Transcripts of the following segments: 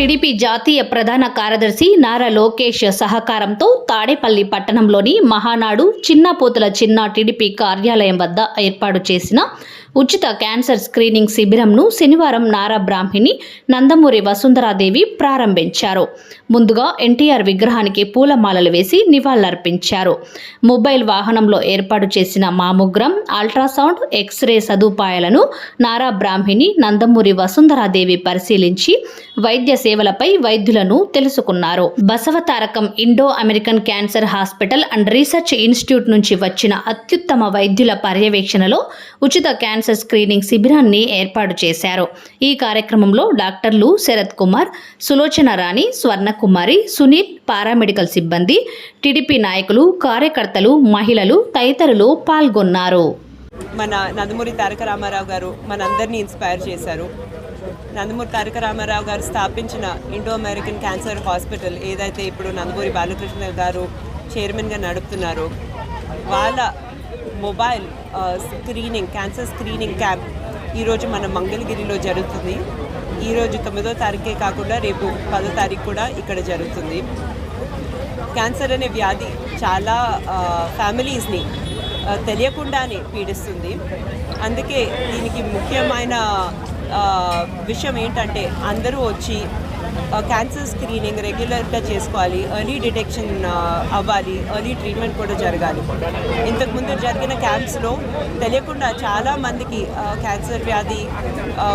TDP జాతీయ ప్రధాన కార్యదర్శి నారా లోకేష్ సహకారంతో తాడేపల్లి పట్టణంలోని మహానాడు చిన్నపోతుల చిన్న టీడీపీ కార్యాలయం వద్ద ఏర్పాటు చేసిన ఉచిత క్యాన్సర్ స్క్రీనింగ్ శిబిరంను శనివారం నారా బ్రాహ్మిణి నందమూరి వసుంధరాదేవి ప్రారంభించారు. ముందుగా ఎన్టీఆర్ విగ్రహానికి పూలమాలలు వేసి నివాళులర్పించారు. మొబైల్ వాహనంలో ఏర్పాటు చేసిన మామోగ్రామ్ అల్ట్రాసౌండ్ ఎక్స్రే సదుపాయాలను నారా బ్రాహ్మిణి నందమూరి వసుంధరాదేవి పరిశీలించి వైద్య సేవలపై వైద్యులను తెలుసుకున్నారు. Basavatarakam Indo American cancer hospital and research institute నుంచి వచ్చిన అత్యుత్తమ వైద్యుల పర్యవేక్షణలో ఉచిత క్యాన్సర్ స్క్రీనింగ్ శిబిరాన్ని ఏర్పాటు చేశారు. ఈ కార్యక్రమంలో డాక్టర్లు శరత్ కుమార్ సులోచన రాణి స్వర్ణకుమారి సునీల్ పారామెడికల్ సిబ్బంది టీడీపీ నాయకులు కార్యకర్తలు మహిళలు తదితరులు పాల్గొన్నారు. మన నందమూరి తారక రామారావు గారు మనందరినీ ఇన్స్పైర్ చేశారు. నందమూరి తారక రామారావు గారు స్థాపించిన ఇండో అమెరికన్ క్యాన్సర్ హాస్పిటల్ ఏదైతే ఇప్పుడు నందమూరి బాలకృష్ణ గారు చైర్మన్గా నడుపుతున్నారో వాళ్ళ mobile screening cancer screening camp ఈరోజు మన మంగళగిరిలో జరుగుతుంది. ఈరోజు తొమ్మిదో తారీఖే కాకుండా రేపు పదో తారీఖు కూడా ఇక్కడ జరుగుతుంది. క్యాన్సర్ అనే వ్యాధి చాలా ఫ్యామిలీస్ని తెలియకుండానే పీడిస్తుంది. అందుకే దీనికి ముఖ్యమైన విషయం ఏంటంటే అందరూ వచ్చి క్యాన్సర్ స్క్రీనింగ్ రెగ్యులర్గా చేసుకోవాలి. ఎర్లీ డిటెక్షన్ అవ్వాలి. ఎర్లీ ట్రీట్మెంట్ కూడా జరగాలి. ఇంతకుముందు జరిగిన క్యాంప్స్లో తెలియకుండా చాలా మందికి క్యాన్సర్ వ్యాధి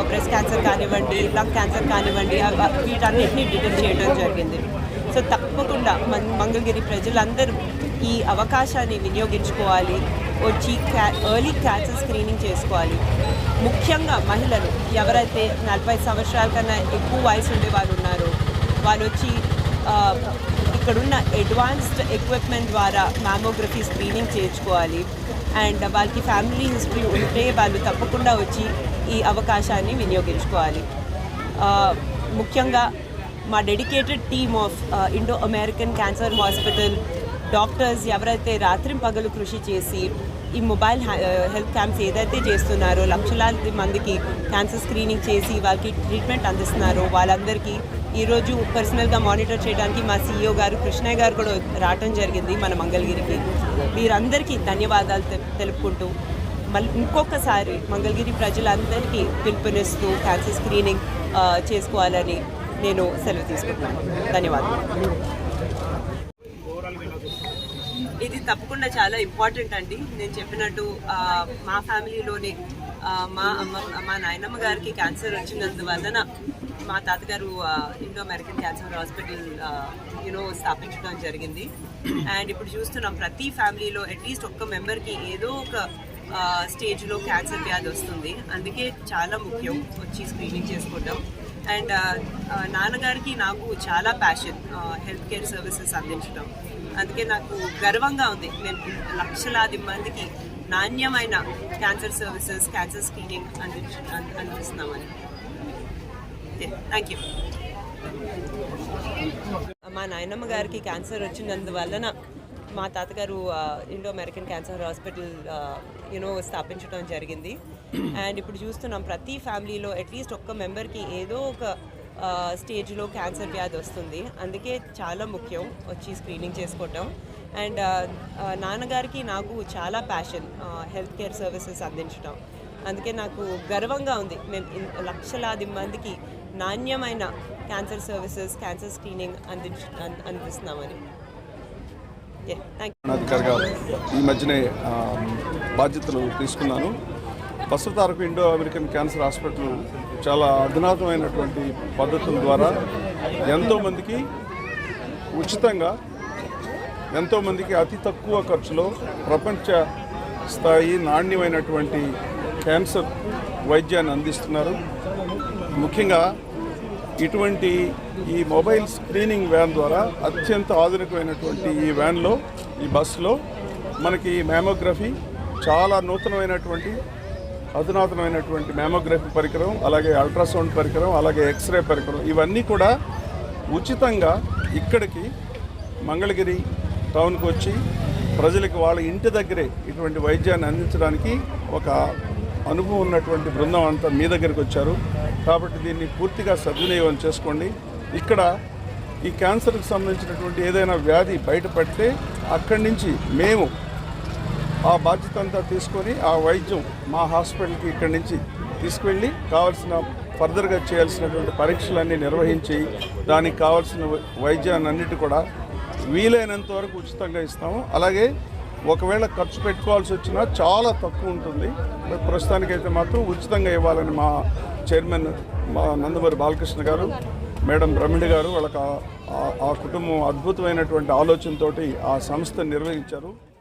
బ్రెస్ట్ క్యాన్సర్ కానివ్వండి లంగ్ క్యాన్సర్ కానివ్వండి అవ- వీటన్నిటిని డిటెక్ట్ చేయడం జరిగింది. సో తప్పకుండా మన మంగళగిరి ప్రజలందరూ ఈ అవకాశాన్ని వినియోగించుకోవాలి. వచ్చి క్యా ఎర్లీ క్యాన్సర్ స్క్రీనింగ్ చేసుకోవాలి. ముఖ్యంగా మహిళలు ఎవరైతే నలభై సంవత్సరాల కన్నా ఎక్కువ వయసు ఉండే వాళ్ళు ఉన్నారో వాళ్ళు వచ్చి ఇక్కడున్న అడ్వాన్స్డ్ ఎక్విప్మెంట్ ద్వారా మ్యామోగ్రఫీ స్క్రీనింగ్ చేయించుకోవాలి. అండ్ వాళ్ళకి ఫ్యామిలీ హిస్టరీ ఉంటే వాళ్ళు తప్పకుండా వచ్చి ఈ అవకాశాన్ని వినియోగించుకోవాలి. ముఖ్యంగా మా dedicated team of Indo American cancer hospital doctors ఎవరైతే రాత్రి పగలు కృషి చేసి ఈ మొబైల్ హెల్త్ క్యాంప్స్ ఏదైతే చేస్తున్నారో లక్షలాది మందికి క్యాన్సర్ స్క్రీనింగ్ చేసి వాళ్ళకి ట్రీట్మెంట్ అందిస్తున్నారో వాళ్ళందరికీ ఈరోజు పర్సనల్గా మానిటర్ చేయడానికి మా సీఈఓ గారు కృష్ణయ్య గారు కూడా రావటం జరిగింది మన మంగళగిరికి. వీరందరికీ ధన్యవాదాలు తెలుపుకుంటూ మళ్ళీ ఇంకొకసారి మంగళగిరి ప్రజలందరికీ పిలుపునిస్తూ క్యాన్సర్ స్క్రీనింగ్ చేసుకోవాలని నేను సెలవు తీసుకుంటున్నాను. ధన్యవాదాలు. తప్పకుండా చాలా ఇంపార్టెంట్ అండి. నేను చెప్పినట్టు మా ఫ్యామిలీలోనే మా అమ్మ మా నాయనమ్మ గారికి క్యాన్సర్ వచ్చినందువలన మా తాతగారు Indo American cancer hospital you know స్థాపించడం జరిగింది. అండ్ ఇప్పుడు చూస్తున్నాం ప్రతి ఫ్యామిలీలో అట్లీస్ట్ ఒక్క మెంబర్కి ఏదో ఒక స్టేజ్లో క్యాన్సర్ వ్యాధి వస్తుంది. అందుకే చాలా ముఖ్యం వచ్చి స్క్రీనింగ్ చేసుకోవడం. అండ్ నాన్నగారికి నాకు చాలా ప్యాషన్ హెల్త్ కేర్ సర్వీసెస్ అందించడం. అందుకే నాకు గర్వంగా ఉంది. నేను లక్షలాది మందికి నాణ్యమైన క్యాన్సర్ సర్వీసెస్ క్యాన్సర్ స్క్రీనింగ్ అంది అందిస్తున్నామని. థ్యాంక్ యూ మా నాయనమ్మ గారికి క్యాన్సర్ వచ్చినందువలన మా తాతగారు Indo American cancer hospital you know స్థాపించడం జరిగింది. అండ్ ఇప్పుడు చూస్తున్నాం ప్రతి ఫ్యామిలీలో అట్లీస్ట్ ఒక్క మెంబర్కి ఏదో ఒక స్టేజ్లో క్యాన్సర్ వ్యాధి వస్తుంది. అందుకే చాలా ముఖ్యం వచ్చి స్క్రీనింగ్ చేసుకోవటం. అండ్ నాన్నగారికి నాకు చాలా ప్యాషన్ హెల్త్ కేర్ సర్వీసెస్ అందించడం అందుకే నాకు గర్వంగా ఉంది. మేము లక్షలాది మందికి నాణ్యమైన క్యాన్సర్ సర్వీసెస్ క్యాన్సర్ స్క్రీనింగ్ అందించ అందిస్తున్నామని. థ్యాంక్ అధికారిగా ఈ మధ్యనే బాధ్యతలు తీసుకున్నాను. ప్రస్తుతారకు ఇండో అమెరికన్ క్యాన్సర్ హాస్పిటల్ చాలా అధునాతమైనటువంటి పద్ధతుల ద్వారా ఎంతోమందికి ఉచితంగా ఎంతోమందికి అతి తక్కువ ఖర్చులో ప్రపంచ స్థాయి నాణ్యమైనటువంటి క్యాన్సర్ వైద్యాన్ని అందిస్తున్నారు. ముఖ్యంగా ఇటువంటి ఈ మొబైల్ స్క్రీనింగ్ వ్యాన్ ద్వారా అత్యంత ఆధునికమైనటువంటి ఈ వ్యాన్లో ఈ బస్సులో మనకి మ్యామోగ్రఫీ చాలా నూతనమైనటువంటి అధునాతనమైనటువంటి మ్యామోగ్రఫీ పరికరం అలాగే అల్ట్రాసౌండ్ పరికరం అలాగే ఎక్స్రే పరికరం ఇవన్నీ కూడా ఉచితంగా ఇక్కడికి మంగళగిరి టౌన్కి వచ్చి ప్రజలకు వాళ్ళ ఇంటి దగ్గరే ఇటువంటి వైద్యాన్ని అందించడానికి ఒక అనుభవం ఉన్నటువంటి బృందం అంతా మీ దగ్గరికి వచ్చారు. కాబట్టి దీన్ని పూర్తిగా సద్వినియోగం చేసుకోండి. ఇక్కడ ఈ క్యాన్సర్కి సంబంధించినటువంటి ఏదైనా వ్యాధి బయటపడితే అక్కడి నుంచి మేము ఆ బాధ్యత అంతా తీసుకొని ఆ వైద్యం మా హాస్పిటల్కి ఇక్కడి నుంచి తీసుకువెళ్ళి కావాల్సిన ఫర్దర్గా చేయాల్సినటువంటి పరీక్షలన్నీ నిర్వహించి దానికి కావాల్సిన వై- వైద్యాన్ని కూడా వీలైనంత వరకు ఉచితంగా ఇస్తాము. అలాగే ఒకవేళ ఖర్చు పెట్టుకోవాల్సి వచ్చినా చాలా తక్కువ ఉంటుంది. ప్రస్తుతానికైతే మాత్రం ఉచితంగా ఇవ్వాలని మా చైర్మన్ మా నందమూరి బాలకృష్ణ గారు మేడం రమణి గారు వాళ్ళకి ఆ- ఆ కుటుంబం అద్భుతమైనటువంటి ఆలోచనతోటి ఆ సంస్థ నిర్వహించారు.